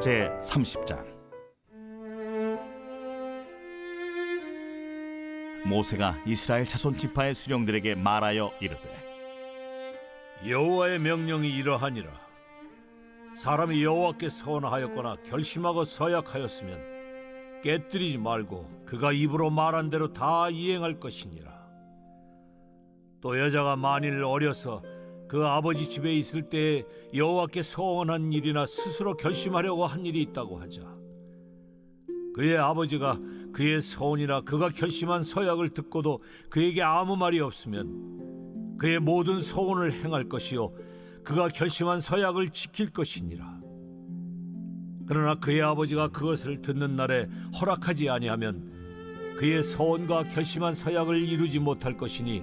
제 30장 모세가 이스라엘 자손 지파의 수령들에게 말하여 이르되 여호와의 명령이 이러하니라. 사람이 여호와께 서원하였거나 결심하고 서약하였으면 깨뜨리지 말고 그가 입으로 말한 대로 다 이행할 것이니라. 또 여자가 만일 어려서 그 아버지 집에 있을 때 여호와께 서원한 일이나 스스로 결심하려고 한 일이 있다고 하자. 그의 아버지가 그의 서원이나 그가 결심한 서약을 듣고도 그에게 아무 말이 없으면 그의 모든 서원을 행할 것이요 그가 결심한 서약을 지킬 것이니라. 그러나 그의 아버지가 그것을 듣는 날에 허락하지 아니하면 그의 서원과 결심한 서약을 이루지 못할 것이니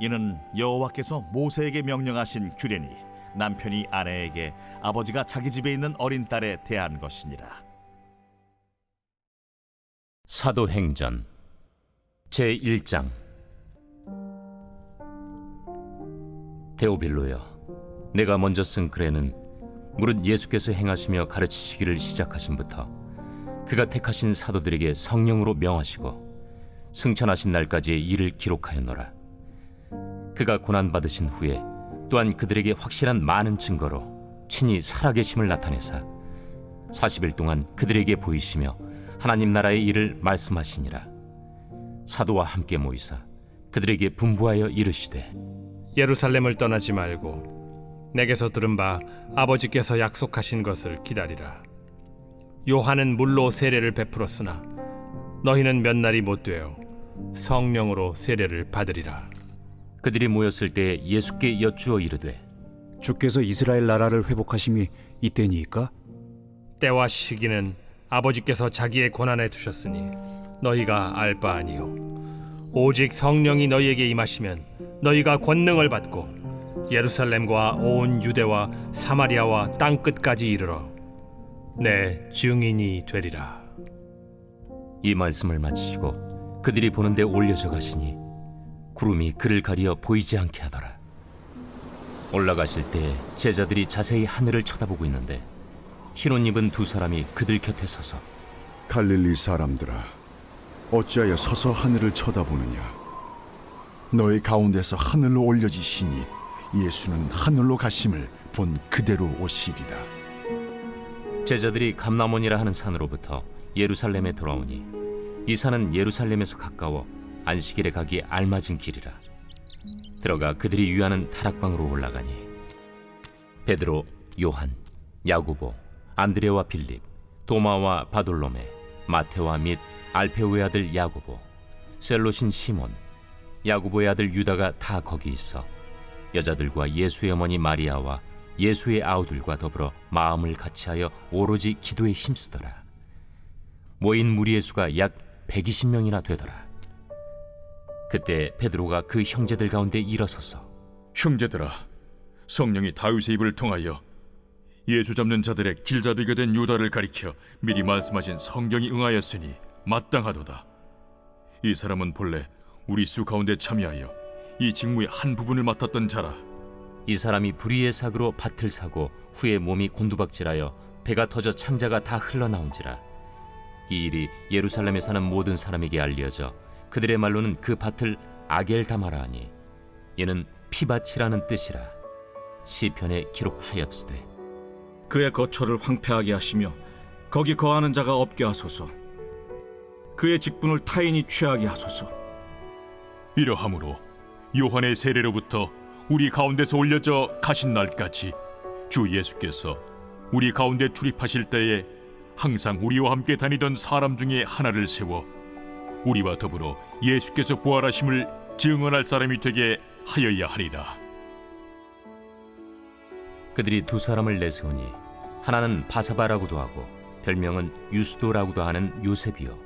이는 여호와께서 모세에게 명령하신 규례니 남편이 아내에게 아버지가 자기 집에 있는 어린 딸에 대한 것이니라. 사도행전 제 1장 데오빌로여 내가 먼저 쓴 글에는 무릇 예수께서 행하시며 가르치시기를 시작하신부터 그가 택하신 사도들에게 성령으로 명하시고 승천하신 날까지의 일을 기록하였노라 그가 고난 받으신 후에 또한 그들에게 확실한 많은 증거로 친히 살아계심을 나타내사 40일 동안 그들에게 보이시며 하나님 나라의 일을 말씀하시니라 사도와 함께 모이사 그들에게 분부하여 이르시되 예루살렘을 떠나지 말고 내게서 들은 바 아버지께서 약속하신 것을 기다리라. 요한은 물로 세례를 베풀었으나 너희는 몇 날이 못 되어 성령으로 세례를 받으리라. 그들이 모였을 때 예수께 여쭈어 이르되 주께서 이스라엘 나라를 회복하심이 이때니이까? 때와 시기는 아버지께서 자기의 권한에 두셨으니 너희가 알 바 아니요 오직 성령이 너희에게 임하시면 너희가 권능을 받고 예루살렘과 온 유대와 사마리아와 땅 끝까지 이르러 내 증인이 되리라. 이 말씀을 마치시고 그들이 보는데 올려져 가시니 구름이 그를 가리어 보이지 않게 하더라. 올라가실 때 제자들이 자세히 하늘을 쳐다보고 있는데 흰옷 입은 두 사람이 그들 곁에 서서 갈릴리 사람들아 어찌하여 서서 하늘을 쳐다보느냐? 너희 가운데서 하늘로 올려지시니 예수는 하늘로 가심을 본 그대로 오시리라. 제자들이 감나몬이라 하는 산으로부터 예루살렘에 돌아오니 이 산은 예루살렘에서 가까워 안식일에 가기 알맞은 길이라 들어가 그들이 유하는 다락방으로 올라가니 베드로, 요한, 야고보, 안드레와 빌립, 도마와 바돌로메, 마테와 및 알페오의 아들 야고보, 셀로신 시몬, 야고보의 아들 유다가 다 거기 있어 여자들과 예수의 어머니 마리아와 예수의 아우들과 더불어 마음을 같이하여 오로지 기도에 힘쓰더라. 모인 무리의 수가 약 120명이나 되더라. 그때 베드로가 그 형제들 가운데 일어서서 형제들아, 성령이 다윗의 입을 통하여 예수 잡는 자들의 길잡이가 된 유다를 가리켜 미리 말씀하신 성경이 응하였으니 마땅하도다. 이 사람은 본래 우리 수 가운데 참여하여 이 직무의 한 부분을 맡았던 자라. 이 사람이 불의의 사고로 밭을 사고 후에 몸이 곤두박질하여 배가 터져 창자가 다 흘러나온지라 이 일이 예루살렘에 사는 모든 사람에게 알려져 그들의 말로는 그 밭을 아겔다마라 하니 이는 피밭이라는 뜻이라 시편에 기록하였으되 그의 거처를 황폐하게 하시며 거기 거하는 자가 없게 하소서. 그의 직분을 타인이 취하게 하소서. 이러함으로 요한의 세례로부터 우리 가운데서 올려져 가신 날까지 주 예수께서 우리 가운데 출입하실 때에 항상 우리와 함께 다니던 사람 중에 하나를 세워 우리와 더불어 예수께서 부활하심을 증언할 사람이 되게 하여야 하리라. 그들이 두 사람을 내세우니 하나는 바사바라고도 하고 별명은 유스도라고도 하는 요셉이요.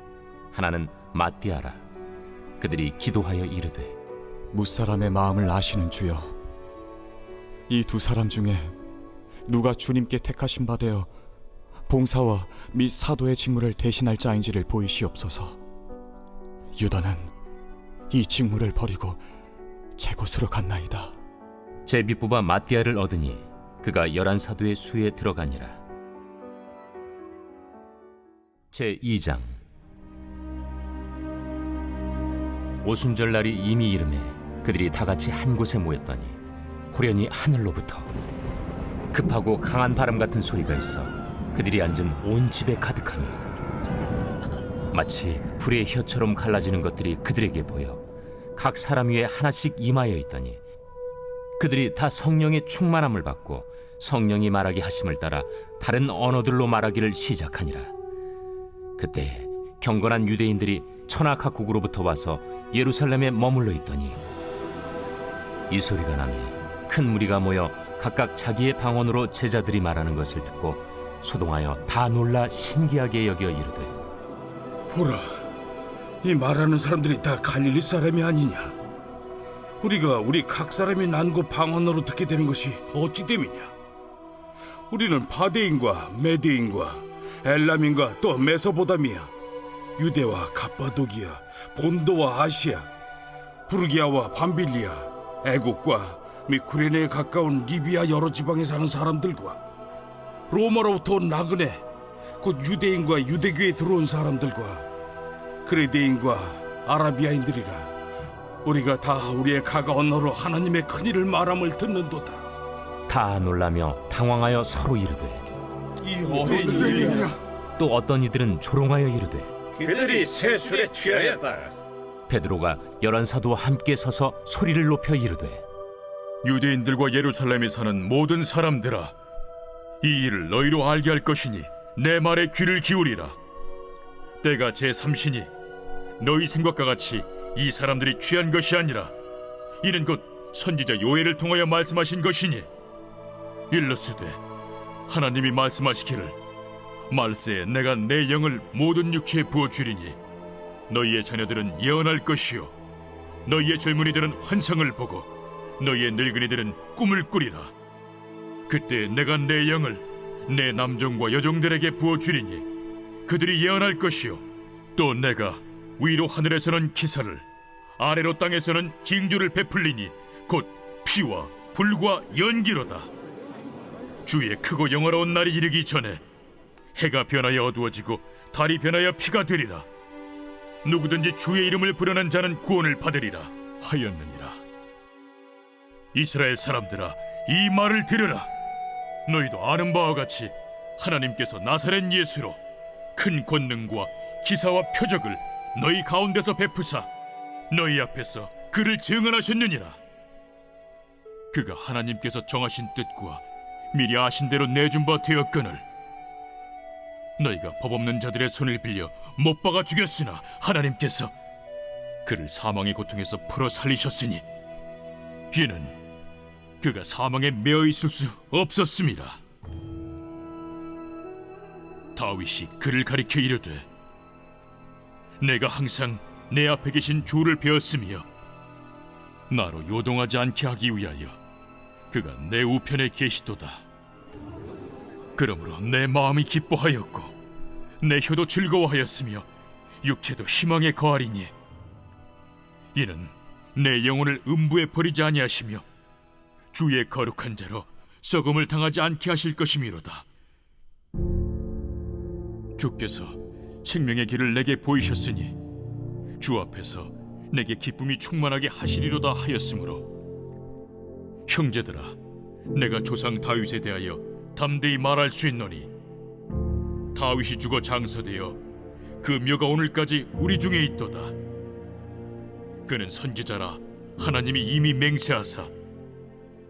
하나는 마띠아라. 그들이 기도하여 이르되 무사람의 마음을 아시는 주여 이 두 사람 중에 누가 주님께 택하신 바 되어 봉사와 및 사도의 직무를 대신할 자인지를 보이시옵소서 유다는 이 직무를 버리고 제 곳으로 갔나이다 제비 뽑아 마띠아를 얻으니 그가 열한 사도의 수에 들어가니라. 제 2장 오순절 날이 이미 이름에 그들이 다 같이 한 곳에 모였더니 호련히 하늘로부터 급하고 강한 바람 같은 소리가 있어 그들이 앉은 온 집에 가득하니 마치 불의 혀처럼 갈라지는 것들이 그들에게 보여 각 사람 위에 하나씩 임하여 있더니 그들이 다 성령의 충만함을 받고 성령이 말하게 하심을 따라 다른 언어들로 말하기를 시작하니라. 그때 경건한 유대인들이 천하 각국으로부터 와서 예루살렘에 머물러 있더니 이 소리가 나니 큰 무리가 모여 각각 자기의 방언으로 제자들이 말하는 것을 듣고 소동하여 다 놀라 신기하게 여겨 이르되 보라, 이 말하는 사람들이 다 갈릴리 사람이 아니냐? 우리가 우리 각 사람이 난고 방언으로 듣게 되는 것이 어찌 됨이냐? 우리는 바데인과 메데인과 엘람인과 또 메소보다미아, 유대와 갑바도기아, 본도와 아시아, 부르기아와 밤빌리아, 애국과 및 구레네에 가까운 리비아 여러 지방에 사는 사람들과 로마로부터 온 나그네, 곧 유대인과 유대교에 들어온 사람들과 그레데인과 아라비아인들이라. 우리가 다 우리의 각 언어로 하나님의 큰 일을 말함을 듣는도다. 다 놀라며 당황하여 서로 이르되 이 어린 일이냐 또 어떤 이들은 조롱하여 이르되 그들이 세술에 취하였다. 베드로가 열한 사도와 함께 서서 소리를 높여 이르되 유대인들과 예루살렘에 사는 모든 사람들아, 이 일을 너희로 알게 할 것이니 내 말에 귀를 기울이라. 때가 제 삼신이 너희 생각과 같이 이 사람들이 취한 것이 아니라 이는 곧 선지자 요엘을 통하여 말씀하신 것이니 일러스되 하나님이 말씀하시기를 말세에 내가 내 영을 모든 육체에 부어 주리니 너희의 자녀들은 예언할 것이요 너희의 젊은이들은 환상을 보고 너희의 늙은이들은 꿈을 꾸리라 그때 내가 내 영을 내 남종과 여종들에게 부어 주리니 그들이 예언할 것이요. 또 내가 위로 하늘에서는 기사를 아래로 땅에서는 징조를 베풀리니 곧 피와 불과 연기로다. 주의 크고 영화로운 날이 이르기 전에 해가 변하여 어두워지고 달이 변하여 피가 되리라. 누구든지 주의 이름을 부르는 자는 구원을 받으리라 하였느니라. 이스라엘 사람들아 이 말을 들으라 너희도 아는 바와 같이 하나님께서 나사렛 예수로 큰 권능과 기사와 표적을 너희 가운데서 베푸사 너희 앞에서 그를 증언하셨느니라. 그가 하나님께서 정하신 뜻과 미리 아신 대로 내준 바 되었거늘 너희가 법 없는 자들의 손을 빌려 못 박아 죽였으나 하나님께서 그를 사망의 고통에서 풀어 살리셨으니 이는 그가 사망에 매어 있을 수 없었습니다. 다윗이 그를 가리켜 이르되 내가 항상 내 앞에 계신 주를 배웠으며 나로 요동하지 않게 하기 위하여 그가 내 우편에 계시도다. 그러므로 내 마음이 기뻐하였고 내 혀도 즐거워하였으며 육체도 희망에 거하리니 이는 내 영혼을 음부에 버리지 아니하시며 주의 거룩한 자로 썩음을 당하지 않게 하실 것이미로다. 주께서 생명의 길을 내게 보이셨으니 주 앞에서 내게 기쁨이 충만하게 하시리로다 하였으므로 형제들아 내가 조상 다윗에 대하여 담대히 말할 수 있노니 다윗이 죽어 장서되어 그 묘가 오늘까지 우리 중에 있도다 그는 선지자라 하나님이 이미 맹세하사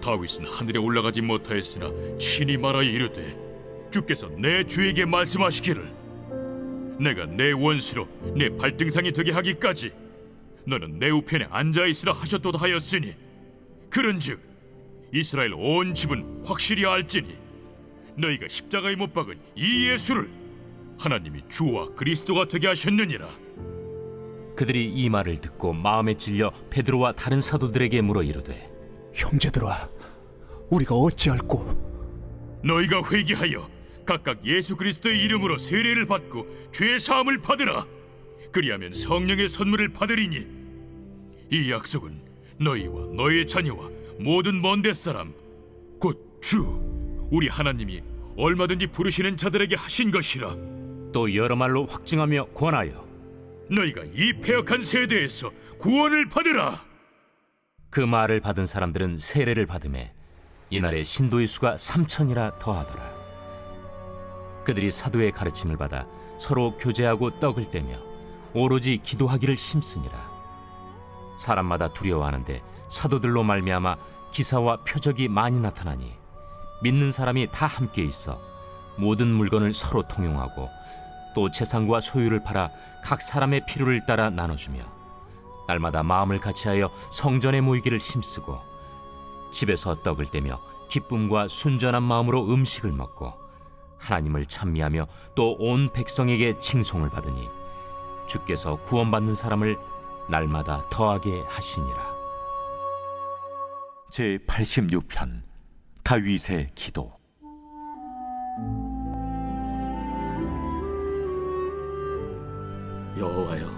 다윗은 하늘에 올라가지 못하였으나 친히 말하여 이르되 주께서 내 주에게 말씀하시기를 내가 내 원수로 내 발등상이 되게 하기까지 너는 내 우편에 앉아 있으라 하셨도다 하였으니 그런즉 이스라엘 온 집은 확실히 알지니 너희가 십자가에 못 박은 이 예수를 하나님이 주와 그리스도가 되게 하셨느니라. 그들이 이 말을 듣고 마음에 찔려 베드로와 다른 사도들에게 물어 이르되 형제들아, 우리가 어찌할꼬? 너희가 회개하여 각각 예수 그리스도의 이름으로 세례를 받고 죄 사함을 받으라. 그리하면 성령의 선물을 받으리니 이 약속은 너희와 너희의 자녀와 모든 먼데 사람 곧 주 우리 하나님이 얼마든지 부르시는 자들에게 하신 것이라. 또 여러 말로 확증하며 권하여 너희가 이 폐역한 세대에서 구원을 받으라. 그 말을 받은 사람들은 세례를 받음에 이날에 신도의 수가 삼천이라 더하더라. 그들이 사도의 가르침을 받아 서로 교제하고 떡을 떼며 오로지 기도하기를 힘쓰니라. 사람마다 두려워하는데 사도들로 말미암아 기사와 표적이 많이 나타나니 믿는 사람이 다 함께 있어 모든 물건을 서로 통용하고 또 재산과 소유를 팔아 각 사람의 필요를 따라 나눠주며 날마다 마음을 같이하여 성전에 모이기를 힘쓰고 집에서 떡을 떼며 기쁨과 순전한 마음으로 음식을 먹고 하나님을 찬미하며 또 온 백성에게 칭송을 받으니 주께서 구원받는 사람을 날마다 더하게 하시니라. 제 86편 다윗의 기도 여호와여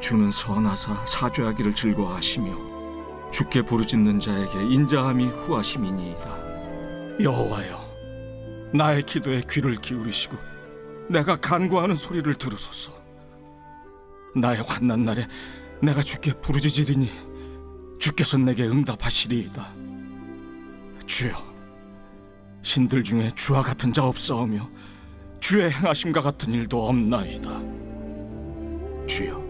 주는 선하사 사죄하기를 즐거워하시며 주께 부르짖는 자에게 인자함이 후하심이니이다. 여호와여 나의 기도에 귀를 기울이시고 내가 간구하는 소리를 들으소서. 나의 환난 날에 내가 주께 부르짖으리니 주께서 내게 응답하시리이다. 주여 신들 중에 주와 같은 자 없사오며 주의 행하심과 같은 일도 없나이다. 주여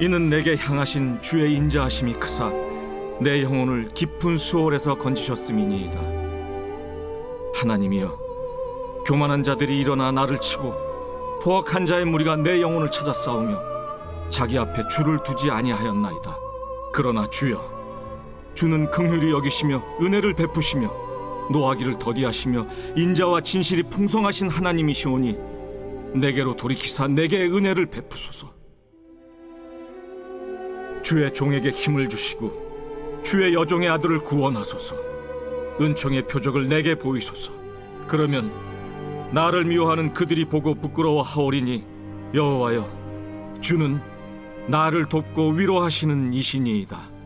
이는 내게 향하신 주의 인자하심이 크사 내 영혼을 깊은 수월에서 건지셨음이니이다. 하나님이여, 교만한 자들이 일어나 나를 치고 포악한 자의 무리가 내 영혼을 찾아 싸우며 자기 앞에 줄을 두지 아니하였나이다. 그러나 주여, 주는 긍휼히 여기시며 은혜를 베푸시며 노하기를 더디하시며 인자와 진실이 풍성하신 하나님이시오니 내게로 돌이키사 내게 은혜를 베푸소서. 주의 종에게 힘을 주시고 주의 여종의 아들을 구원하소서. 은총의 표적을 내게 보이소서. 그러면 나를 미워하는 그들이 보고 부끄러워하오리니 여호와여 주는 나를 돕고 위로하시는 이신이이다.